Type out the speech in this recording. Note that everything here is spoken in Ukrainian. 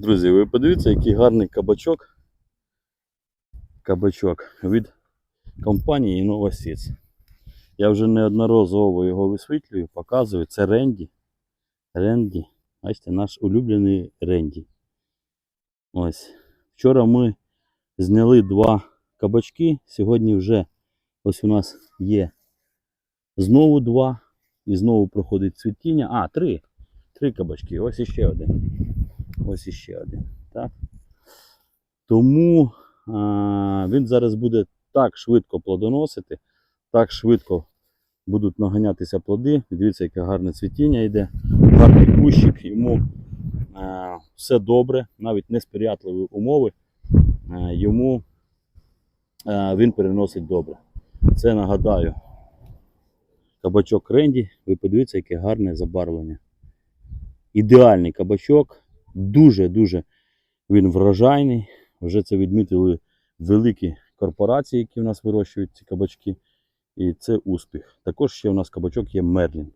Друзі, ви подивіться, який гарний кабачок. Кабачок від компанії Innovaseeds. Я вже неодноразово його висвітлюю, показую. Це Ренді. Ренді. Бачите, наш улюблений Ренді. Ось. Вчора ми зняли два кабачки. Сьогодні вже ось у нас є знову два. І знову проходить цвітіння. А, три. Три кабачки. Ось іще один. Ось іще один. Так. Тому а, він зараз буде так швидко плодоносити, так швидко будуть наганятися плоди. Дивіться, яке гарне цвітіння йде, гарний кущик, йому а, все добре, навіть несприятливі умови. а, йому а, він переносить добре. Це нагадаю. Кабачок Ренді, ви подивіться, яке гарне забарвлення. Ідеальний кабачок, дуже-дуже він врожайний. Вже це відмітили великі корпорації, які в нас вирощують ці кабачки. І це успіх. Також ще у нас кабачок є Мерлін.